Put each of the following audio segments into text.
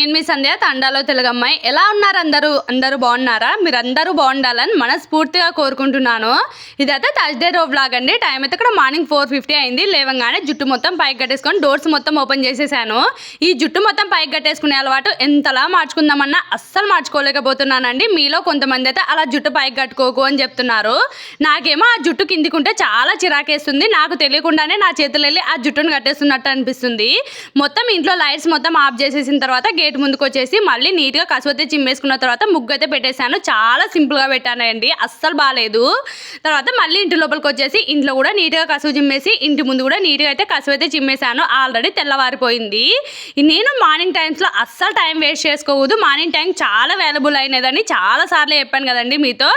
నేను మీ సంధ్య తండాలో తెలుగమ్మాయి ఎలా ఉన్నారు అందరూ? అందరూ బాగున్నారా? మీరు అందరూ బాగుండాలని మనస్ఫూర్తిగా కోరుకుంటున్నాను. ఇదైతే థర్స్డే రో బ్లాగ్ అండి. టైం అయితే ఇక్కడ మార్నింగ్ ఫోర్ ఫిఫ్టీ అయింది. లేవగానే జుట్టు మొత్తం పైకి కట్టేసుకొని డోర్స్ మొత్తం ఓపెన్ చేసేసాను. ఈ జుట్టు మొత్తం పైకి కట్టేసుకునే అలవాటు ఎంతలా మార్చుకుందామన్నా అస్సలు మార్చుకోలేకపోతున్నానండి. మీలో కొంతమంది అయితే అలా జుట్టు పైకి కట్టుకోకు అని చెప్తున్నారు. నాకేమో ఆ జుట్టు కిందికుంటే చాలా చిరాకేస్తుంది. నాకు తెలియకుండానే నా చేతులు వెళ్ళి ఆ జుట్టును కట్టేస్తున్నట్టు అనిపిస్తుంది. మొత్తం ఇంట్లో లైట్స్ మొత్తం ఆఫ్ చేసేసిన తర్వాత గేట్ ముందుకు వచ్చేసి మళ్ళీ నీట్గా కసువతే చిమ్మేసుకున్న తర్వాత ముగ్గు అయితే పెట్టేశాను. చాలా సింపుల్గా పెట్టానండి. అస్సలు బాగాలేదు తర్వాత మళ్ళీ ఇంటి లోపలికి వచ్చేసి ఇంట్లో కూడా నీట్గా కసువు చిమ్మేసి ఇంటి ముందు కూడా నీట్గా అయితే కసువు అయితే చిమ్మేశాను ఆల్రెడీ తెల్లవారిపోయింది. నేను మార్నింగ్ టైమ్స్లో అస్సలు టైం వేస్ట్ చేసుకోవద్దు. మార్నింగ్ టైం చాలా అవైలబుల్ అయినదని చాలా సార్లు చెప్పాను కదండి మీతో.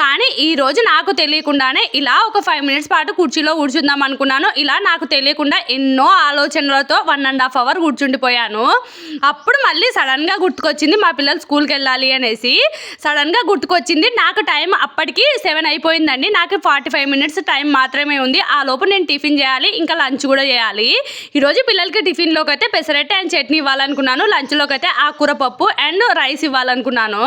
కానీ ఈ రోజు నాకు తెలియకుండానే ఇలా ఒక ఫైవ్ మినిట్స్ పాటు కుర్చీలో కూర్చుందాం అనుకున్నాను. ఇలా నాకు తెలియకుండా ఎన్నో ఆలోచనలతో వన్ అండ్ హాఫ్ అవర్ కూర్చుండిపోయాను. అప్పుడు మళ్ళీ సడన్గా గుర్తుకొచ్చింది మా పిల్లలు స్కూల్కి వెళ్ళాలి అనేసి. సడన్గా గుర్తుకొచ్చింది. నాకు టైం అప్పటికి సెవెన్ అయిపోయిందండి. నాకు ఫార్టీ ఫైవ్ మినిట్స్ టైం మాత్రమే ఉంది. ఆ లోపు నేను టిఫిన్ చేయాలి ఇంకా లంచ్ కూడా చేయాలి. ఈరోజు పిల్లలకి టిఫిన్లోకి అయితే పెసరట్టు అండ్ చట్నీ ఇవ్వాలనుకున్నాను. లంచ్లోకి అయితే ఆకుకూర పప్పు అండ్ రైస్ ఇవ్వాలనుకున్నాను.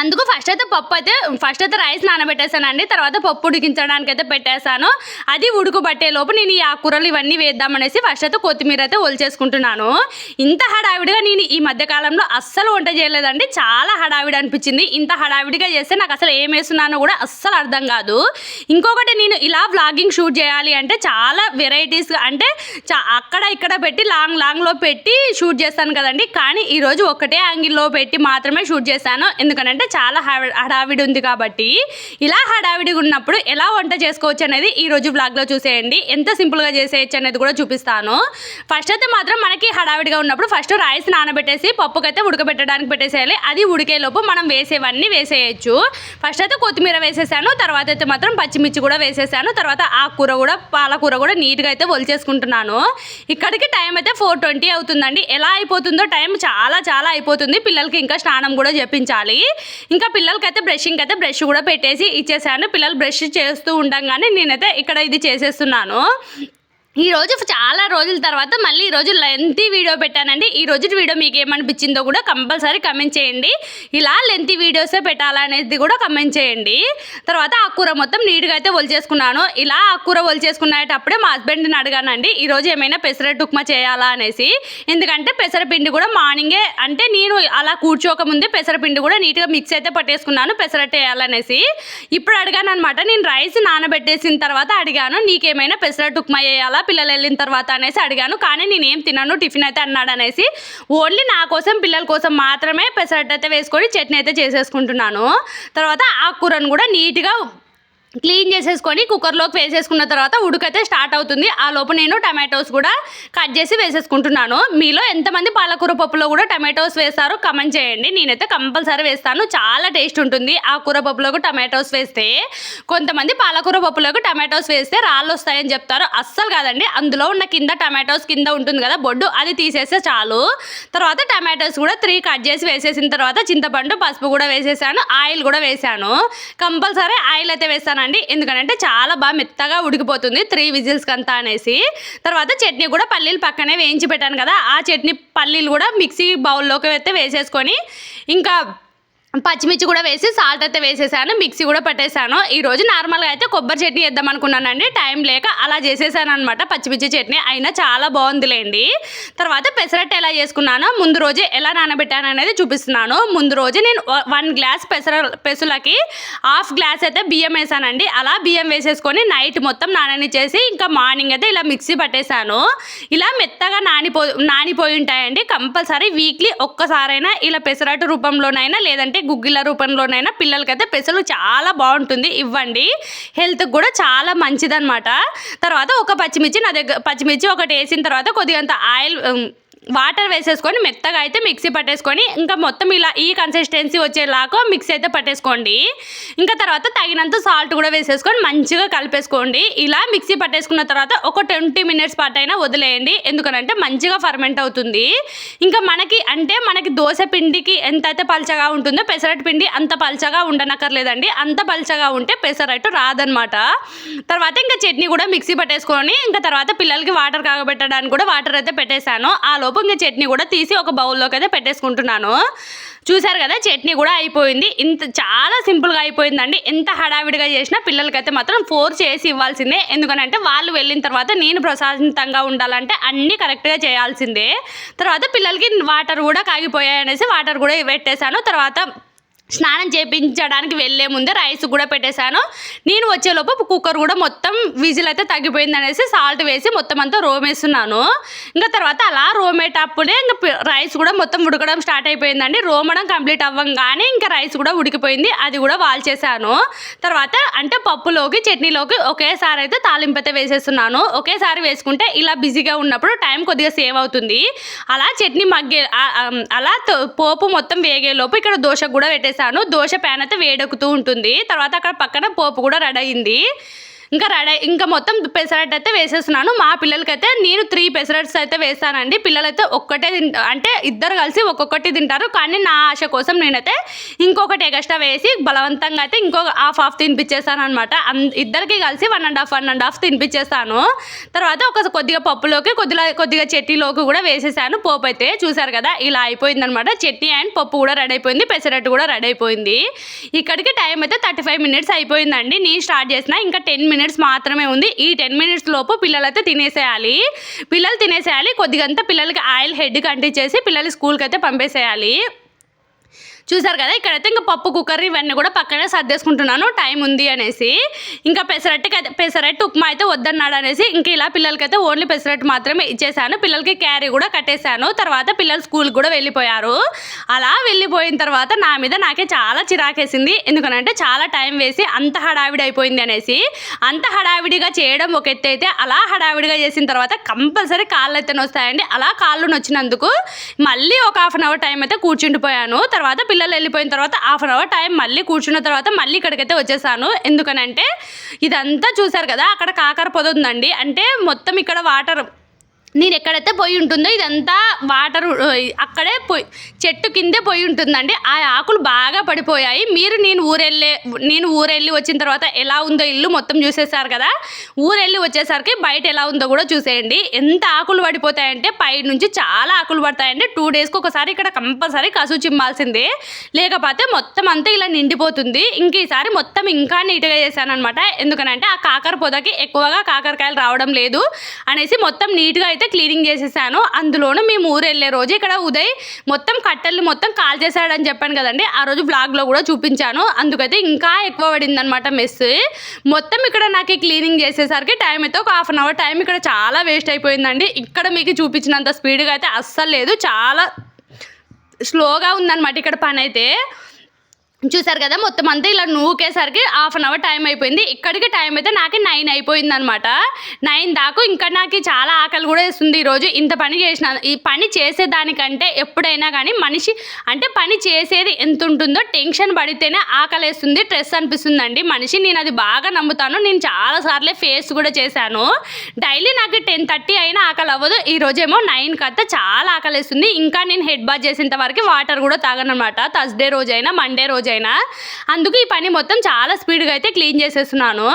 అందుకు ఫస్ట్ అయితే పప్పు అయితే ఫస్ట్ అయితే రైస్ నానబెట్టేసానండి తర్వాత పప్పు ఉడికించడానికి అయితే పెట్టేశాను. అది ఉడుకుబట్టే లోపు నేను ఈ ఆకుకూరలు ఇవన్నీ వేద్దామనేసి ఫస్ట్ అయితే కొత్తిమీర అయితే ఒలిచేసుకుంటున్నాను. ఇంత హడావిడిగా నేను ఈ మధ్యకాలంలో అస్సలు వంట చేయలేదండి. చాలా హడావిడి అనిపించింది. ఇంత హడావిడిగా చేస్తే నాకు అసలు ఏం వేస్తున్నానో కూడా అస్సలు అర్థం కాదు. ఇంకొకటి నేను ఇలా వ్లాగింగ్ షూట్ చేయాలి అంటే చాలా వెరైటీస్ అంటే చా అక్కడ ఇక్కడ పెట్టి లాంగ్ లాంగ్లో పెట్టి షూట్ చేస్తాను కదండి. కానీ ఈరోజు ఒకటే యాంగిల్లో పెట్టి మాత్రమే షూట్ చేశాను. ఎందుకంటే చాలా హడావిడి ఉంది కాబట్టి ఇలా హడావిడిగా ఉన్నప్పుడు ఎలా వంట చేసుకోవచ్చు అనేది ఈ రోజు బ్లాగ్లో చూసేయండి. ఎంత సింపుల్గా చేసేయచ్చు అనేది కూడా చూపిస్తాను. ఫస్ట్ అయితే మాత్రం మనకి హడావిడిగా ఉన్నప్పుడు ఫస్ట్ రైస్ నానబెట్టేసి పప్పుకైతే ఉడకబెట్టడానికి పెట్టేసేయాలి. అది ఉడికేలోపు మనం వేసేవన్నీ వేసేయచ్చు. ఫస్ట్ అయితే కొత్తిమీర వేసేసాను. తర్వాత అయితే మాత్రం పచ్చిమిర్చి కూడా వేసేసాను. తర్వాత ఆకుకూర కూడా పాలకూర కూడా నీట్గా అయితే ఒలిచేసుకుంటున్నాను. ఇక్కడికి టైం అయితే ఫోర్ ట్వంటీ అవుతుందండి. ఎలా అయిపోతుందో టైం చాలా చాలా అయిపోతుంది. పిల్లలకి ఇంకా స్నానం కూడా చెప్పించాలి ఇంకా పిల్లలకైతే బ్రషింగ్ అయితే బ్రష్ కూడా పెట్టేసి ఇచ్చేసాను. పిల్లలు బ్రష్ చేస్తూ ఉండంగానే నేనైతే ఇక్కడ ఇది చేసేస్తున్నాను. ఈ రోజు చాలా రోజుల తర్వాత మళ్ళీ ఈరోజు లెంతీ వీడియో పెట్టానండి. ఈ రోజు వీడియో మీకు ఏమనిపించిందో కూడా కంపల్సరీ కమెంట్ చేయండి. ఇలా లెంతీ వీడియోసే పెట్టాలనేది కూడా కమెంట్ చేయండి. తర్వాత ఆ కూర మొత్తం నీట్గా అయితే ఒలిచేసుకున్నాను ఇలా ఆ కూర ఒలిచేసుకునేటప్పుడే మా హస్బెండ్ని అడిగానండి ఈ రోజు ఏమైనా పెసరట్టు ఉప్మా చేయాలా? అనేసి. ఎందుకంటే పెసరపిండి కూడా మార్నింగే అంటే నేను అలా కూర్చోకముందే పెసరపిండి కూడా నీట్గా మిక్స్ అయితే పట్టేసుకున్నాను పెసరట్టు వేయాలనేసి. ఇప్పుడు అడిగాను అనమాట నేను రైస్ నానబెట్టేసిన తర్వాత అడిగాను నీకేమైనా పెసరట్టు ఉప్మా చేయాలా? పిల్లలు వెళ్ళిన తర్వాత అనేసి అడిగాను. కానీ నేనేం తిన్నాను టిఫిన్ అయితే అన్నాడు అనేసి ఓన్లీ నా కోసం పిల్లల కోసం మాత్రమే పెసరట్ అయితే వేసుకొని చట్నీ అయితే చేసేసుకుంటున్నాను. తర్వాత ఆ కూరను కూడా నీట్గా క్లీన్ చేసేసుకొని కుక్కర్లోకి వేసేసుకున్న తర్వాత ఉడకైతే స్టార్ట్ అవుతుంది. ఆ లోపు నేను టమాటోస్ కూడా కట్ చేసి వేసేసుకుంటున్నాను. మీలో ఎంతమంది పాలకూర పప్పులో కూడా టమాటోస్ వేస్తారో? కమెంట్ చేయండి. నేనైతే కంపల్సరీ వేస్తాను. చాలా టేస్ట్ ఉంటుంది ఆ కూర పప్పులోకి టమాటోస్ వేస్తే. కొంతమంది పాలకూర పప్పులోకి టమాటోస్ వేస్తే రాళ్ళు వస్తాయని చెప్తారు. అస్సలు కాదండి. అందులో ఉన్న కింద టమాటోస్ కింద ఉంటుంది కదా బొడ్డు అది తీసేస్తే చాలు. తర్వాత టమాటోస్ కూడా త్రీ కట్ చేసి వేసేసిన తర్వాత చింతపండు పసుపు కూడా వేసేసాను. ఆయిల్ కూడా వేసాను. కంపల్సరీ ఆయిల్ అయితే అండి ఎందుకంటే చాలా బాగా మెత్తగా ఉడికిపోతుంది. త్రీ విజిల్స్కి అంతా అనేసి. తర్వాత చట్నీ కూడా పల్లీలు పక్కనే వేయించి పెట్టాను కదా. ఆ చట్నీ పల్లీలు కూడా మిక్సీ బౌల్లోకి అయితే వేసేసుకొని ఇంకా పచ్చిమిర్చి కూడా వేసి సాల్ట్ అయితే వేసేసాను మిక్సీ కూడా పట్టేశాను ఈ రోజు నార్మల్గా అయితే కొబ్బరి చట్నీ వేద్దాం అనుకున్నానండి. టైం లేక అలా చేసేసాను అనమాట పచ్చిమిర్చి చట్నీ అయినా చాలా బాగుందిలేండి. తర్వాత పెసరట్టు ఎలా చేసుకున్నాను ముందు రోజే ఎలా నానబెట్టాను అనేది చూపిస్తున్నాను. ముందు రోజు నేను వన్ గ్లాస్ పెసర పెసులకి హాఫ్ గ్లాస్ అయితే బియ్యం వేసానండి. అలా బియ్యం వేసేసుకొని నైట్ మొత్తం నాననిచ్చేసి ఇంకా మార్నింగ్ అయితే ఇలా మిక్సీ పట్టేశాను ఇలా మెత్తగా నానిపో నానిపోయి ఉంటాయండి. కంపల్సరీ వీక్లీ ఒక్కసారైనా ఇలా పెసరట్టు రూపంలోనైనా లేదంటే గుగ్గిల రూపంలోనైనా పిల్లలకైతే పెసలు చాలా బాగుంటుంది. ఇవ్వండి. హెల్త్కి కూడా చాలా మంచిదన్నమాట. తర్వాత ఒక పచ్చిమిర్చి నా దగ్గర పచ్చిమిర్చి ఒకటి వేసిన తర్వాత కొద్దిగంత ఆయిల్ వాటర్ వేసేసుకొని మెత్తగా అయితే మిక్సీ పట్టేసుకొని ఇంకా మొత్తం ఇలా ఈ కన్సిస్టెన్సీ వచ్చేలాగా మిక్సీ అయితే పట్టేసుకోండి. ఇంకా తర్వాత తగినంత సాల్ట్ కూడా వేసేసుకొని మంచిగా కలిపేసుకోండి. ఇలా మిక్సీ పట్టేసుకున్న తర్వాత ఒక ట్వంటీ మినిట్స్ పాటు అయినా వదిలేయండి. ఎందుకనంటే మంచిగా ఫర్మెంట్ అవుతుంది. ఇంకా మనకి అంటే మనకి దోశ పిండికి ఎంత అయితే పల్చగా ఉంటుందో పెసరట్టు పిండి అంత పలచగా ఉండనక్కర్లేదండి. అంత పలచగా ఉంటే పెసరట్టు రాదనమాట తర్వాత ఇంకా చట్నీ కూడా మిక్సీ పట్టేసుకొని ఇంకా తర్వాత పిల్లలకి వాటర్ కాగబెట్టడానికి కూడా వాటర్ అయితే పెట్టేశాను. ఆ లోపు లోపు ఇంకా చట్నీ కూడా తీసి ఒక బౌల్లోకి అయితే పెట్టేసుకుంటున్నాను. చూసారు కదా చట్నీ కూడా అయిపోయింది. ఇంత చాలా సింపుల్గా అయిపోయిందండి. ఎంత హడావిడిగా చేసినా పిల్లలకైతే మాత్రం ఫోర్ చేసి ఇవ్వాల్సిందే. ఎందుకనంటే వాళ్ళు వెళ్ళిన తర్వాత నేను ప్రశాంతంగా ఉండాలంటే అన్నీ కరెక్ట్గా చేయాల్సిందే. తర్వాత పిల్లలకి వాటర్ కూడా కాగిపోయాయి అనేసి వాటర్ కూడా పెట్టేశాను. తర్వాత స్నానం చేయించడానికి వెళ్ళే ముందే రైస్ కూడా పెట్టేశాను. నేను వచ్చేలోపు కుక్కర్ కూడా మొత్తం విజిల్ అయితే తగ్గిపోయింది అనేసి సాల్ట్ వేసి మొత్తం అంతా రోమేస్తున్నాను ఇంకా తర్వాత అలా రోమేటప్పుడే ఇంకా రైస్ కూడా మొత్తం ఉడకడం స్టార్ట్ అయిపోయిందండి. రోమడం కంప్లీట్ అవ్వంగానే ఇంకా రైస్ కూడా ఉడికిపోయింది. అది కూడా వాల్చేసాను తర్వాత అంటే పప్పులోకి చట్నీలోకి ఒకేసారి అయితే తాలింపు అయితే వేసేస్తున్నాను. ఒకేసారి వేసుకుంటే ఇలా బిజీగా ఉన్నప్పుడు టైం కొద్దిగా సేవ్ అవుతుంది. అలా చట్నీ మగ్గే అలా తో- పోపు మొత్తం వేగేలోపు ఇక్కడ దోశ కూడా చేశాను. దోశ ప్యాన్ అయితే వేడెక్కుతూ ఉంటుంది. తర్వాత అక్కడ పక్కన పోపు కూడా రెడీ అయింది ఇంకా రెడీ ఇంకా మొత్తం పెసరట్ అయితే వేసేస్తున్నాను. మా పిల్లలకైతే నేను త్రీ పెసరట్స్ అయితే వేస్తానండి. పిల్లలైతే ఒక్కటే అంటే ఇద్దరు కలిసి ఒక్కొక్కటి తింటారు. కానీ నా ఆశ కోసం నేనైతే ఇంకొకటి ఎక్స్ట్రా వేసి బలవంతంగా అయితే ఇంకొక హాఫ్ హాఫ్ తినిపించేస్తాను అనమాట ఇద్దరికి కలిసి one and half one and half తినిపించేస్తాను తర్వాత ఒక కొద్దిగా పప్పులోకి కొద్దిగా కొద్దిగా చట్నీలోకి కూడా వేసేసాను. పోపు అయితే చూసారు కదా ఇలా అయిపోయిందనమాట చట్నీ అండ్ పప్పు కూడా రెడీ అయిపోయింది. పెసరట్టు కూడా రెడీ అయిపోయింది. ఇక్కడికి టైం అయితే థర్టీ ఫైవ్ మినిట్స్ అయిపోయిందండి. నేను స్టార్ట్ చేసిన ఇంకా టెన్ మినిట్స్ మాత్రమే ఉంది. ఈ టెన్ మినిట్స్ లోపు పిల్లలైతే తినేసేయాలి. పిల్లలు తినేసేయాలి. కొద్దిగంతా పిల్లలకి ఆయిల్ హెడ్కి అంటించేసి పిల్లలు స్కూల్కి అయితే పంపేసేయాలి. చూసారు కదా? ఇక్కడైతే ఇంకా పప్పు కుక్కర్ ఇవన్నీ కూడా పక్కనే సర్దేసుకుంటున్నాను. టైం ఉంది అనేసి. ఇంకా పెసరట్టుకి అయితే పెసరట్టు ఉప్మా అయితే వద్దన్నాడు అనేసి. ఇంకా ఇలా పిల్లలకైతే ఓన్లీ పెసరట్టు మాత్రమే ఇచ్చేసాను. పిల్లలకి క్యారీ కూడా కట్టేశాను తర్వాత పిల్లలు స్కూల్కి కూడా వెళ్ళిపోయారు. అలా వెళ్ళిపోయిన తర్వాత నా మీద నాకే చాలా చిరాకేసింది. ఎందుకనంటే చాలా టైం వేసి అంత హడావిడి అయిపోయింది అనేసి. అంత హడావిడిగా చేయడం ఒక ఎత్తు అయితే అలా హడావిడిగా చేసిన తర్వాత కంపల్సరీ కాళ్ళు అయితే వస్తాయండి అలా కాళ్ళు నొచ్చినందుకు మళ్ళీ ఒక హాఫ్ అన్ అవర్ టైం అయితే కూర్చుండిపోయాను. తర్వాత పిల్లలు వెళ్ళిపోయిన తర్వాత హాఫ్ అన్ అవర్ టైం మళ్ళీ కూర్చున్న తర్వాత మళ్ళీ ఇక్కడికైతే వచ్చేసాను. ఎందుకనంటే ఇదంతా చూసారు కదా అక్కడ కాకర పొద ఉందండి. అంటే మొత్తం ఇక్కడ వాటర్ నేను ఎక్కడైతే పొయ్యి ఉంటుందో ఇదంతా వాటర్ అక్కడే పోయి చెట్టు కిందే పొయ్యి ఉంటుందండి. ఆ ఆకులు బాగా పడిపోయాయి. మీరు నేను ఊరెళ్ళే నేను ఊరెళ్ళి వచ్చిన తర్వాత ఎలా ఉందో ఇల్లు మొత్తం చూసేసారు కదా? ఊరెళ్ళి వచ్చేసరికి బయట ఎలా ఉందో కూడా చూసేయండి. ఎంత ఆకులు పడిపోతాయంటే పై నుంచి చాలా ఆకులు పడతాయండి. టూ డేస్కి ఒకసారి ఇక్కడ కంపల్సరీ కసు చిమ్మాల్సిందే. లేకపోతే మొత్తం అంతా ఇలా నిండిపోతుంది. ఇంక ఈసారి మొత్తం ఇంకా నీట్గా చేశాను అనమాట ఎందుకనంటే ఆ కాకర పొదకి ఎక్కువగా కాకరకాయలు రావడం లేదు అనేసి మొత్తం నీట్గా అయితే క్లీనింగ్ చేసేసాను. అందులోనూ మేము ఊరు వెళ్ళే రోజు ఇక్కడ ఉదయ్ మొత్తం కట్టెలు మొత్తం కాల్ చేశాడని చెప్పాను కదండి. ఆ రోజు బ్లాగ్లో కూడా చూపించాను. అందుకైతే ఇంకా ఎక్కువ పడింది అనమాట మెస్ మొత్తం ఇక్కడ నాకు క్లీనింగ్ చేసేసరికి టైం అయితే ఒక హాఫ్ అన్ అవర్ టైం ఇక్కడ చాలా వేస్ట్ అయిపోయిందండి. ఇక్కడ మీకు చూపించినంత స్పీడ్గా అయితే అస్సలు లేదు. చాలా స్లోగా ఉందన్నమాట ఇక్కడ పని అయితే చూసారు కదా మొత్తం అంతా ఇలా నూకేసరికి హాఫ్ అన్ అవర్ టైం అయిపోయింది. ఇక్కడికి టైం అయితే నాకు నైన్ అయిపోయింది అనమాట నైన్ దాకా ఇంకా నాకు చాలా ఆకలి కూడా వేస్తుంది ఈరోజు. ఇంత పని చేసిన ఈ పని చేసేదానికంటే ఎప్పుడైనా కానీ మనిషి అంటే పని చేసేది ఎంత ఉంటుందో టెన్షన్ పడితేనే ఆకలి వేస్తుంది స్ట్రెస్ అనిపిస్తుందండి. మనిషి నేను అది బాగా నమ్ముతాను. నేను చాలా సార్లే ఫేస్ కూడా చేశాను. డైలీ నాకు టెన్ థర్టీ అయినా ఆకలి అవ్వదు. ఈ రోజేమో నైన్ కత్తా చాలా ఆకలి వేస్తుంది. ఇంకా నేను హెడ్ బాత్ చేసేంత వరకు వాటర్ కూడా తాగనమాట థర్స్డే రోజైనా మండే రోజైనా అందుకు ఈ పని మొత్తం చాలా స్పీడ్గా అయితే క్లీన్ చేసేస్తున్నాను.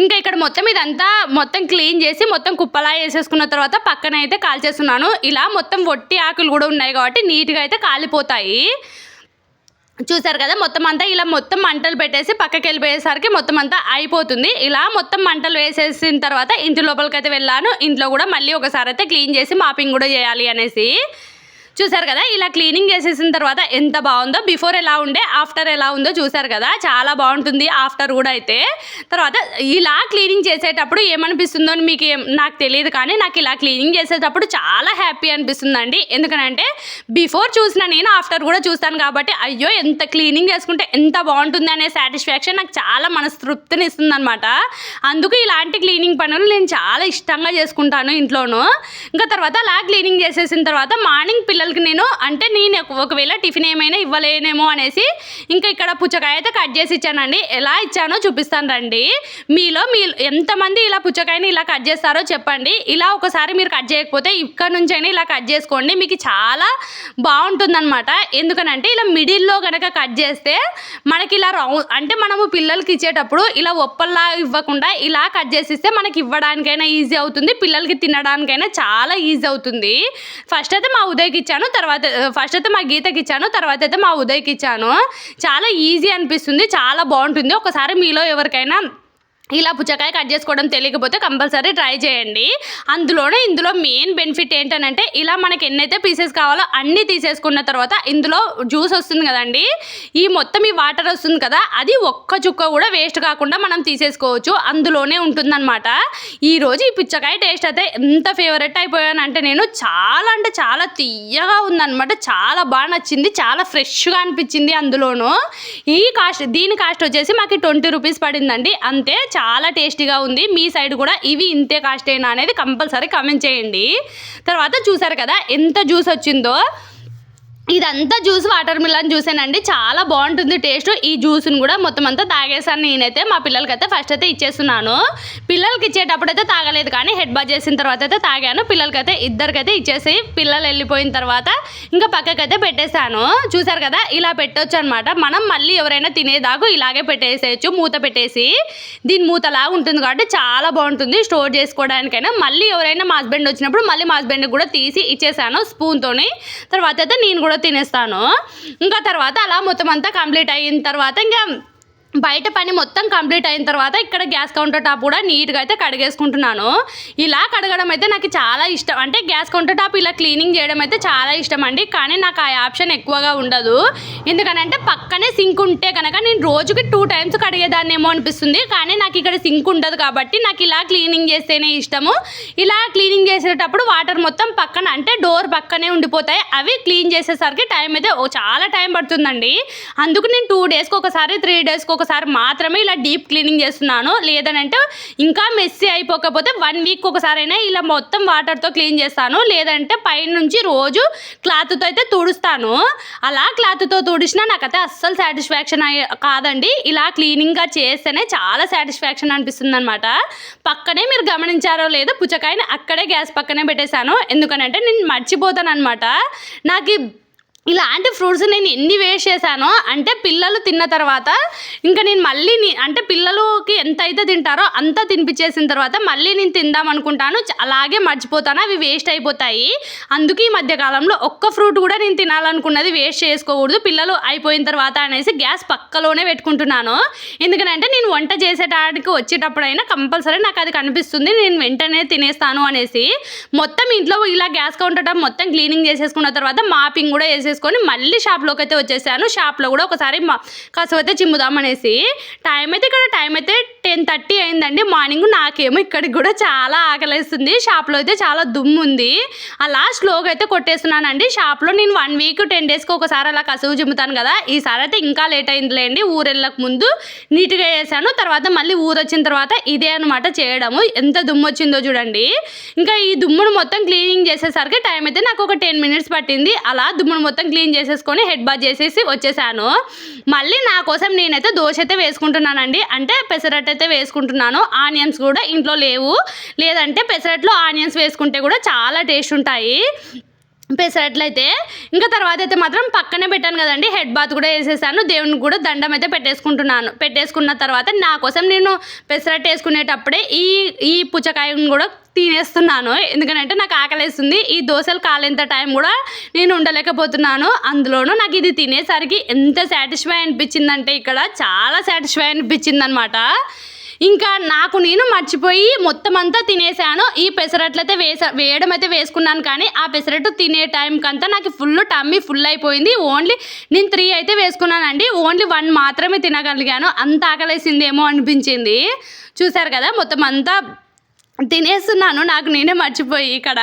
ఇంకా ఇక్కడ మొత్తం ఇదంతా మొత్తం క్లీన్ చేసి మొత్తం కుప్పలా వేసేసుకున్న తర్వాత పక్కన అయితే కాల్చేస్తున్నాను. ఇలా మొత్తం వట్టి ఆకులు కూడా ఉన్నాయి కాబట్టి నీట్గా అయితే కాలిపోతాయి. చూసారు కదా మొత్తం అంతా ఇలా మొత్తం మంటలు పెట్టేసి పక్కకి వెళ్ళిపోయేసరికి మొత్తం అంతా అయిపోతుంది. ఇలా మొత్తం మంటలు వేసేసిన తర్వాత ఇంటి లోపలికి అయితే వెళ్ళాను. ఇంట్లో కూడా మళ్ళీ ఒకసారి అయితే క్లీన్ చేసి మాపింగ్ కూడా చేయాలి అనేసి. చూసారు కదా? ఇలా క్లీనింగ్ చేసేసిన తర్వాత ఎంత బాగుందో బిఫోర్ ఎలా ఉండే ఆఫ్టర్ ఎలా ఉందో చూసారు కదా? చాలా బాగుంటుంది ఆఫ్టర్ కూడా అయితే. తర్వాత ఇలా క్లీనింగ్ చేసేటప్పుడు ఏమనిపిస్తుందో అని మీకు నాకు తెలియదు కానీ నాకు ఇలా క్లీనింగ్ చేసేటప్పుడు చాలా హ్యాపీ అనిపిస్తుందండి. ఎందుకనంటే బిఫోర్ చూసిన నేను ఆఫ్టర్ కూడా చూస్తాను కాబట్టి అయ్యో ఎంత క్లీనింగ్ చేసుకుంటే ఎంత బాగుంటుంది అనే సాటిస్ఫాక్షన్ నాకు చాలా మనస్తృప్తిని ఇస్తుంది అనమాట అందుకు ఇలాంటి క్లీనింగ్ పనులు నేను చాలా ఇష్టంగా చేసుకుంటాను ఇంట్లోనూ. ఇంకా తర్వాత అలా క్లీనింగ్ చేసేసిన తర్వాత మార్నింగ్ పిల్లలు పిల్లలకి నేను అంటే నేను ఒకవేళ టిఫిన్ ఏమైనా ఇవ్వలేనేమో అనేసి ఇంకా ఇక్కడ పుచ్చకాయ అయితే కట్ చేసి ఇచ్చానండి. ఎలా ఇచ్చానో చూపిస్తాను రండి. మీలో మీ ఎంతమంది ఇలా పుచ్చకాయని ఇలా కట్ చేస్తారో చెప్పండి. ఇలా ఒకసారి మీరు కట్ చేయకపోతే ఇక్కడ నుంచైనా ఇలా కట్ చేసుకోండి. మీకు చాలా బాగుంటుందన్నమాట. ఎందుకనంటే ఇలా మిడిల్లో కనుక కట్ చేస్తే మనకి ఇలా రౌండ్ అంటే మనము పిల్లలకి ఇచ్చేటప్పుడు ఇలా ఒప్పల్లా ఇవ్వకుండా ఇలా కట్ చేసి ఇస్తే మనకి ఇవ్వడానికైనా ఈజీ అవుతుంది. పిల్లలకి తినడానికైనా చాలా ఈజీ అవుతుంది. ఫస్ట్ అయితే మా ఉదయ్కి ఇచ్చాను. తర్వాత ఫస్ట్ అయితే మా గీతకి ఇచ్చాను తర్వాత అయితే మా ఉదయ్కి ఇచ్చాను. చాలా ఈజీ అనిపిస్తుంది చాలా బాగుంటుంది. ఒకసారి మీలో ఎవరికైనా ఇలా పుచ్చకాయ కట్ చేసుకోవడం తెలియకపోతే కంపల్సరీ ట్రై చేయండి. అందులోనే ఇందులో మెయిన్ బెనిఫిట్ ఏంటనంటే ఇలా మనకి ఎన్నైతే పీసెస్ కావాలో అన్నీ తీసేసుకున్న తర్వాత ఇందులో జ్యూస్ వస్తుంది కదండి. ఈ మొత్తం ఈ వాటర్ వస్తుంది కదా అది ఒక్క చుక్క కూడా వేస్ట్ కాకుండా మనం తీసేసుకోవచ్చు. అందులోనే ఉంటుందన్నమాట. ఈరోజు ఈ పుచ్చకాయ టేస్ట్ అయితే ఎంత ఫేవరెట్ అయిపోయానంటే నేను చాలా అంటే చాలా తీయగా ఉందన్నమాట. చాలా బాగా నచ్చింది చాలా ఫ్రెష్గా అనిపించింది అందులోనూ. ఈ కాస్ట్ దీని కాస్ట్ వచ్చేసి మాకు ట్వంటీ రూపీస్ పడిందండి. అంతే చాలా టేస్టీగా ఉంది. మీ సైడ్ కూడా ఇవి ఇంతే కాస్ట్ అయినా అనేది కంపల్సరీ కమెంట్ చేయండి. తర్వాత చూసారు కదా ఎంత జ్యూస్ వచ్చిందో? ఇదంతా జ్యూస్ వాటర్ మిలన్ జ్యూసేనండి. చాలా బాగుంటుంది టేస్ట్. ఈ జ్యూస్ని కూడా మొత్తం అంతా తాగేసాను నేనైతే. మా పిల్లలకైతే ఫస్ట్ అయితే ఇచ్చేస్తున్నాను. పిల్లలకి ఇచ్చేటప్పుడు అయితే తాగలేదు కానీ హెడ్ బాత్ చేసిన తర్వాత అయితే తాగాను. పిల్లలకైతే ఇద్దరికైతే ఇచ్చేసి పిల్లలు వెళ్ళిపోయిన తర్వాత ఇంకా పక్కకైతే పెట్టేశాను. చూసారు కదా? ఇలా పెట్టొచ్చు అనమాట మనం మళ్ళీ ఎవరైనా తినేదాకు ఇలాగే పెట్టేసేయచ్చు. మూత పెట్టేసి దీని మూతలా ఉంటుంది కాబట్టి చాలా బాగుంటుంది. స్టోర్ చేసుకోవడానికైనా మళ్ళీ ఎవరైనా మా హస్బెండ్ వచ్చినప్పుడు మళ్ళీ మా హస్బెండ్కి కూడా తీసి ఇచ్చేసాను స్పూన్తోని. తర్వాత అయితే నేను కూడా తినేస్తాను. ఇంకా తర్వాత అలా మొత్తం అంతా కంప్లీట్ అయిన తర్వాత ఇంకా బయట పని మొత్తం కంప్లీట్ అయిన తర్వాత ఇక్కడ గ్యాస్ కౌంటర్ టాప్ కూడా నీట్గా అయితే కడిగేసుకుంటున్నాను. ఇలా కడగడం అయితే నాకు చాలా ఇష్టం. అంటే గ్యాస్ కౌంటర్ టాప్ ఇలా క్లీనింగ్ చేయడం అయితే చాలా ఇష్టం అండి. కానీ నాకు ఆ ఆప్షన్ ఎక్కువగా ఉండదు. ఎందుకనంటే పక్కనే సింక్ ఉంటే కనుక నేను రోజుకి టూ టైమ్స్ కడిగేదాన్నేమో అనిపిస్తుంది. కానీ నాకు ఇక్కడ సింక్ ఉండదు కాబట్టి నాకు ఇలా క్లీనింగ్ చేస్తేనే ఇష్టము. ఇలా క్లీనింగ్ చేసేటప్పుడు వాటర్ మొత్తం పక్కన అంటే డోర్ పక్కనే ఉండిపోతాయి. అవి క్లీన్ చేసేసరికి టైం అయితే ఓ చాలా టైం పడుతుందండి. అందుకు నేను టూ డేస్కి ఒకసారి త్రీ డేస్కి ఒకసారి మాత్రమే ఇలా డీప్ క్లీనింగ్ చేస్తున్నాను. లేదనంటే ఇంకా మెస్సీ అయిపోకపోతే వన్ వీక్ ఒకసారి అయినా ఇలా మొత్తం వాటర్తో క్లీన్ చేస్తాను. లేదంటే పైనుంచి రోజు క్లాత్తో అయితే తుడుస్తాను. అలా క్లాత్తో తుడిచినా నాకైతే అస్సలు సాటిస్ఫాక్షన్ అయ్యే కాదండి. ఇలా క్లీనింగ్గా చేస్తేనే చాలా సాటిస్ఫాక్షన్ అనిపిస్తుంది అనమాట పక్కనే మీరు గమనించారో లేదో పుచ్చకాయని అక్కడే గ్యాస్ పక్కనే పెట్టేశాను. ఎందుకనంటే నేను మర్చిపోతాను అనమాట నాకు ఇలాంటి ఫ్రూట్స్ నేను ఎన్ని వేస్ట్ చేశానో అంటే పిల్లలు తిన్న తర్వాత ఇంకా నేను మళ్ళీ అంటే పిల్లలకి ఎంత అయితే తింటారో అంత తినిపించేసిన తర్వాత మళ్ళీ నేను తిందాం అనుకుంటాను. అలాగే మర్చిపోతాను. అవి వేస్ట్ అయిపోతాయి. అందుకే ఈ మధ్యకాలంలో ఒక్క ఫ్రూట్ కూడా నేను తినాలనుకున్నది వేస్ట్ చేసుకోకూడదు. పిల్లలు అయిపోయిన తర్వాత అనేసి గ్యాస్ పక్కలోనే పెట్టుకుంటున్నాను. ఎందుకంటే నేను వంట చేసేటానికి వచ్చేటప్పుడైనా కంపల్సరీ నాకు అది కనిపిస్తుంది. నేను వెంటనే తినేస్తాను అనేసి మొత్తం ఇంట్లో ఇలా గ్యాస్ కౌంటర్ మొత్తం క్లీనింగ్ చేసేసుకున్న తర్వాత మాపింగ్ కూడా వేసేసుకొని మళ్ళీ షాప్లోకి అయితే వచ్చేసాను. షాప్లో కూడా ఒకసారి మా కాసేపు అయితే చిమ్ముదామనేసి. టైం అయితే ఇక్కడ టైం అయితే టెన్ థర్టీ అయిందండి. మార్నింగ్ నాకేమో ఇక్కడికి కూడా చాలా ఆకలేస్తుంది. షాప్లో అయితే చాలా దుమ్ము ఉంది అలా స్లోగా అయితే కొట్టేస్తున్నానండి. షాప్లో నేను వన్ వీక్ టెన్ డేస్కి ఒకసారి అలా కసువు చిమ్ముతాను కదా. ఈసారి అయితే ఇంకా లేట్ అయిందిలేండి. ఊరెళ్ళక వెళ్ళక ముందు నీట్గా చేశాను. తర్వాత మళ్ళీ ఊరు వచ్చిన తర్వాత ఇదే అనమాట చేయడము. ఎంత దుమ్ము వచ్చిందో చూడండి. ఇంకా ఈ దుమ్మును మొత్తం క్లీనింగ్ చేసేసరికి టైం అయితే నాకు ఒక టెన్ మినిట్స్ పట్టింది. అలా దుమ్మును మొత్తం క్లీన్ చేసేసుకొని హెడ్ బాత్ చేసేసి వచ్చేసాను. మళ్ళీ నా కోసం నేనైతే దోశ అయితే వేసుకుంటున్నానండి. అంటే పెసరట్టు అయితే వేసుకుంటున్నాను ఆనియన్స్ కూడా ఇంట్లో లేవు. లేదంటే పెసరట్లో ఆనియన్స్ వేసుకుంటే కూడా చాలా టేస్ట్ ఉంటాయి. పెసరట్లయితే ఇంకా తర్వాత అయితే మాత్రం పక్కనే పెట్టాను కదండి. హెడ్ బాత్ కూడా వేసేసాను. దేవునికి కూడా దండం అయితే పెట్టేసుకుంటున్నాను. పెట్టేసుకున్న తర్వాత నా కోసం నేను పెసరట్టు వేసుకునేటప్పుడే ఈ ఈ పుచ్చకాయను కూడా తినేస్తున్నాను. ఎందుకంటే నాకు ఆకలేస్తుంది. ఈ దోశలు కాలేంత టైం కూడా నేను ఉండలేకపోతున్నాను. అందులోనూ నాకు ఇది తినేసరికి ఎంత సాటిస్ఫై అనిపించిందంటే ఇక్కడ చాలా సాటిస్ఫై అనిపించింది అనమాట ఇంకా నాకు నేను మర్చిపోయి మొత్తం అంతా తినేసాను ఈ పెసరట్లయితే వేస వేయడం అయితే వేసుకున్నాను కానీ ఆ పెసరట్టు తినే టైంకంతా నాకు ఫుల్ టమ్మీ ఫుల్ అయిపోయింది. ఓన్లీ నేను త్రీ అయితే వేసుకున్నానండి. ఓన్లీ వన్ మాత్రమే తినగలిగాను. అంత ఆకలేసిందేమో అనిపించింది. చూసారు కదా మొత్తం అంతా తినేస్తున్నాను నాకు నేనే మర్చిపోయి ఇక్కడ.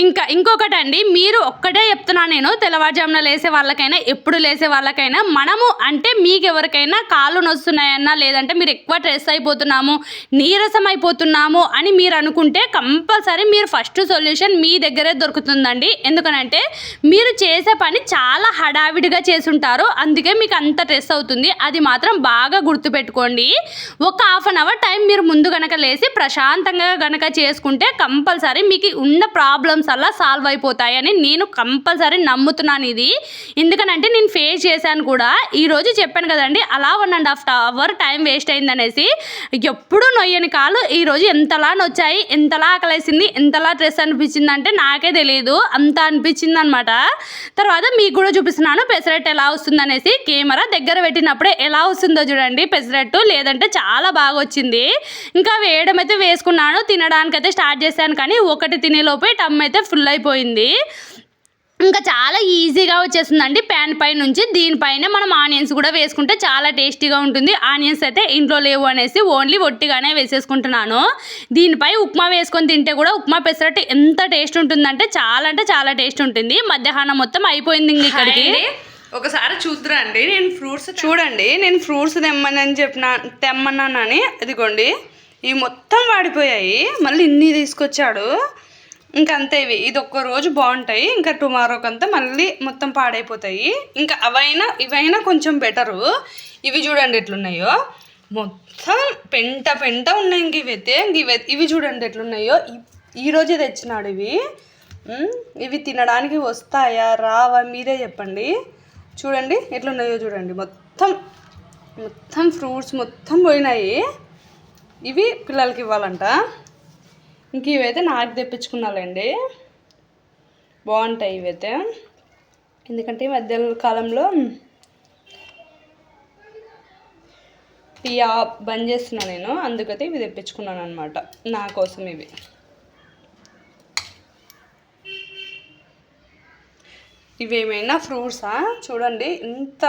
ఇంకా ఇంకొకటి అండి మీరు ఒక్కటే చెప్తున్నాను నేను తెల్లవారుజామున లేసే వాళ్ళకైనా ఎప్పుడు లేసే వాళ్ళకైనా మనము అంటే మీకు ఎవరికైనా కాళ్ళు నొస్తున్నాయన్నా లేదంటే మీరు ఎక్కువ స్ట్రెస్ అయిపోతున్నాము నీరసం అయిపోతున్నాము అని మీరు అనుకుంటే కంపల్సరీ మీరు ఫస్ట్ సొల్యూషన్ మీ దగ్గరే దొరుకుతుందండి. ఎందుకనంటే మీరు చేసే పని చాలా హడావిడిగా చేసుంటారు అందుకే మీకు అంత స్ట్రెస్ అవుతుంది. అది మాత్రం బాగా గుర్తుపెట్టుకోండి. ఒక హాఫ్ అన్ అవర్ టైం మీరు ముందు కనుక లేసి ప్రశాంతంగా గనక చేసుకుంటే కంపల్సరీ మీకు ఉన్న ప్రాబ్లమ్స్ అలా సాల్వ్ అయిపోతాయని నేను కంపల్సరీ నమ్ముతున్నాను ఇది. ఎందుకనంటే నేను ఫేస్ చేశాను కూడా. ఈరోజు చెప్పాను కదండి అలా one and half hour time waste అయిందనేసి ఎప్పుడు నొయ్యని కాలు ఈరోజు ఎంతలా నొచ్చాయి ఎంతలా ఆకలేసింది ఎంతలా స్ట్రెస్ అనిపించింది అంటే నాకే తెలియదు అంత అనిపించింది అనమాట తర్వాత మీకు కూడా చూపిస్తున్నాను పెసరట్టు ఎలా వస్తుంది అనేసి. కెమెరా దగ్గర పెట్టినప్పుడే ఎలా వస్తుందో చూడండి పెసరట్టు లేదంటే చాలా బాగా వచ్చింది. ఇంకా వేయడం అయితే వేసుకున్నాను. తినడానికి అయితే స్టార్ట్ చేశాను కానీ ఒకటి తినేలోపే టమ్ అయితే ఫుల్ అయిపోయింది. ఇంకా చాలా ఈజీగా వచ్చేస్తుందండి ప్యాన్ పై నుంచి. దీనిపైన మనం ఆనియన్స్ కూడా వేసుకుంటే చాలా టేస్టీగా ఉంటుంది. ఆనియన్స్ అయితే ఇంట్లో లేవు అనేసి ఓన్లీ ఒట్టిగానే వేసేసుకుంటున్నాను. దీనిపై ఉప్మా వేసుకొని తింటే కూడా ఉప్మా పెసరట్టు ఎంత టేస్ట్ ఉంటుందంటే చాలా అంటే చాలా టేస్ట్ ఉంటుంది. మధ్యాహ్నం మొత్తం అయిపోయింది ఇంక ఇక్కడికి. ఒకసారి చూద్దరా అండి నేను ఫ్రూట్స్ చూడండి. నేను ఫ్రూట్స్ తెమ్మని చెప్పిన తెమ్మన్నానని. ఇదిగోండి. ఇవి మొత్తం వాడిపోయాయి. మళ్ళీ ఇన్ని తీసుకొచ్చాడు. ఇంకా అంతే ఇవి. ఇది ఒక్క రోజు బాగుంటాయి. ఇంకా టుమారో కంతా మళ్ళీ మొత్తం పాడైపోతాయి. ఇంకా అవైనా ఇవైనా కొంచెం బెటరు. ఇవి చూడండి ఎట్లున్నాయో. మొత్తం పెంట పెంట ఉన్నాయి ఇంక ఇవైతే. ఇంక ఇవి ఇవి చూడండి ఎట్లున్నాయో. ఈ- రోజే తెచ్చినాడు ఇవి. ఇవి తినడానికి వస్తాయా? రావా? మీరే చెప్పండి. చూడండి ఎట్లున్నాయో చూడండి. మొత్తం మొత్తం ఫ్రూట్స్ మొత్తం పోయినాయి. ఇవి పిల్లలకి ఇవ్వాలంట. ఇంక ఇవైతే నాకు తెప్పించుకున్నాలండి. బాగుంటాయి ఇవైతే. ఎందుకంటే ఈ మధ్య కాలంలో టీయా బంద్ చేస్తున్నా నేను. అందుకైతే ఇవి తెప్పించుకున్నాను అనమాట నా కోసం ఇవి. ఇవేమైనా ఫ్రూట్సా? చూడండి. ఇంత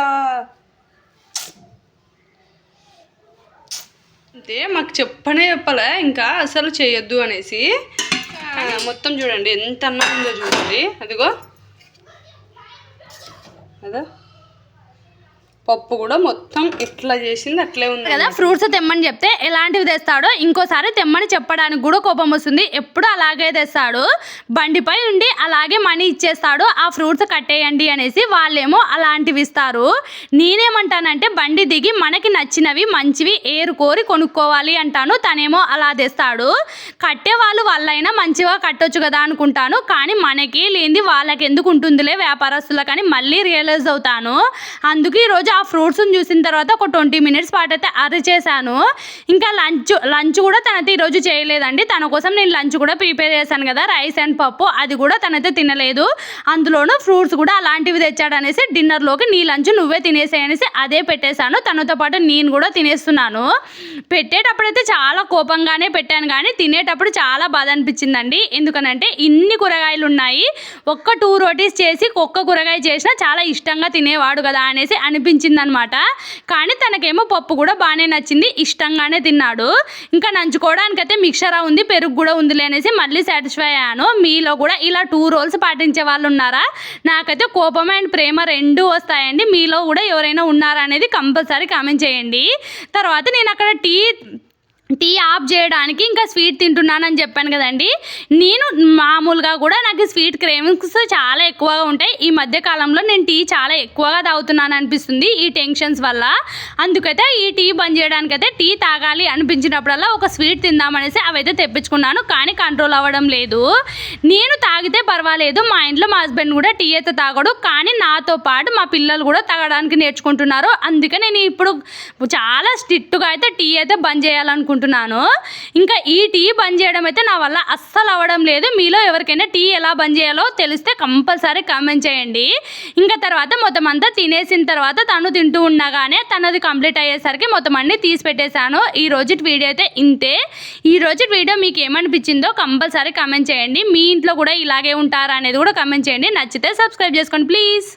అంటే మాకు చెప్పనే చెప్పలే ఇంకా అసలు చేయొద్దు అనేసి. మొత్తం చూడండి ఎంత అన్నం ఉందో చూడండి. అదిగో. అదో. పప్పు కూడా మొత్తం ఎట్లా చేసింది అట్లే ఉంది కదా? ఫ్రూట్స్ తెమ్మని చెప్తే ఎలాంటివి తెస్తాడో ఇంకోసారి తెమ్మని చెప్పడానికి కూడా కోపం వస్తుంది. ఎప్పుడు అలాగే తెస్తాడు. బండిపై ఉండి అలాగే మనీ ఇచ్చేస్తాడు. ఆ ఫ్రూట్స్ కట్టేయండి అనేసి వాళ్ళేమో అలాంటివి ఇస్తారు. నేనేమంటానంటే బండి దిగి మనకి నచ్చినవి మంచివి ఏరుకోరి కొనుక్కోవాలి అంటాను. తనేమో అలా తెస్తాడు. కట్టే వాళ్ళు వాళ్ళైనా మంచిగా కట్టొచ్చు కదా అనుకుంటాను. కానీ మనకి లేనిది వాళ్ళకి ఎందుకు ఉంటుందిలే వ్యాపారస్తులు కానీ మళ్ళీ రియలైజ్ అవుతాను. అందుకు ఈరోజు ఆ ఫ్రూట్స్ని చూసిన తర్వాత ఒక ట్వంటీ మినిట్స్ పాటు అయితే అరిచేశాను ఇంకా లంచ్ లంచ్ కూడా తనైతే ఈరోజు చేయలేదండి. తన కోసం నేను లంచ్ కూడా ప్రిపేర్ చేశాను కదా రైస్ అండ్ పప్పు. అది కూడా తనైతే తినలేదు. అందులోనూ ఫ్రూట్స్ కూడా అలాంటివి తెచ్చాడు అనేసి డిన్నర్లోకి నీ లంచ్ నువ్వే తినేసాయి అనేసి అదే పెట్టేశాను. తనతో పాటు నేను కూడా తినేస్తున్నాను. పెట్టేటప్పుడైతే చాలా కోపంగానే పెట్టాను కానీ తినేటప్పుడు చాలా బాధ అనిపించిందండి. ఎందుకనంటే ఇన్ని కూరగాయలు ఉన్నాయి. ఒక్క టూ రోటీస్ చేసి ఒక్క కూరగాయ చేసినా చాలా ఇష్టంగా తినేవాడు కదా అనేసి అనిపించింది. అనిపించిందనమాట. కానీ తనకేమో పప్పు కూడా బాగానే నచ్చింది. ఇష్టంగానే తిన్నాడు. ఇంకా నంచుకోవడానికైతే మిక్సరా ఉంది పెరుగు కూడా ఉంది అనేసి మళ్ళీ సాటిస్ఫై అయ్యాను. మీలో కూడా ఇలా టూ రోల్స్ పాటించే వాళ్ళు ఉన్నారా? నాకైతే కోపం అండ్ ప్రేమ రెండు వస్తాయండి. మీలో కూడా ఎవరైనా ఉన్నారా అనేది కంపల్సరీ కామెంట్ చేయండి. తర్వాత నేను అక్కడ టీ టీ ఆఫ్ చేయడానికి ఇంకా స్వీట్ తింటున్నానని చెప్పాను కదండి. నేను మామూలుగా కూడా నాకు స్వీట్ క్రేవింగ్స్ చాలా ఎక్కువగా ఉంటాయి. ఈ మధ్య కాలంలో నేను టీ చాలా ఎక్కువగా తాగుతున్నాను అనిపిస్తుంది ఈ టెన్షన్స్ వల్ల. అందుకైతే ఈ టీ బంద్ చేయడానికైతే టీ తాగాలి అనిపించినప్పుడల్లా ఒక స్వీట్ తిందామనేసి అవైతే తెప్పించుకున్నాను. కానీ కంట్రోల్ అవ్వడం లేదు. నేను తాగితే పర్వాలేదు. మా ఇంట్లో మా హస్బెండ్ కూడా టీ అయితే తాగడు. కానీ నాతో పాటు మా పిల్లలు కూడా తాగడానికి నేర్చుకుంటున్నారు. అందుకే నేను ఇప్పుడు చాలా స్ట్రిక్ట్గా అయితే టీ అయితే బంద్ చేయాలనుకుంటున్నాను ఇంకా ఈ టీ బంద్ చేయడం అయితే నా వల్ల అస్సలు అవ్వడం లేదు. మీలో ఎవరికైనా టీ ఎలా బంద్ చేయాలో తెలిస్తే కంపల్సరీ కామెంట్ చేయండి. ఇంకా తర్వాత మొత్తం అంతా తినేసిన తర్వాత తను తింటూ ఉండగానే తనది కంప్లీట్ అయ్యేసరికి మొత్తం అన్ని తీసి పెట్టేశాను. ఈ రోజు వీడియో అయితే ఇంతే. ఈ రోజు వీడియో మీకు ఏమనిపించిందో కంపల్సరీ కామెంట్ చేయండి. మీ ఇంట్లో కూడా ఇలాగే ఉంటారా అనేది కూడా కామెంట్ చేయండి. నచ్చితే సబ్స్క్రైబ్ చేసుకోండి ప్లీజ్.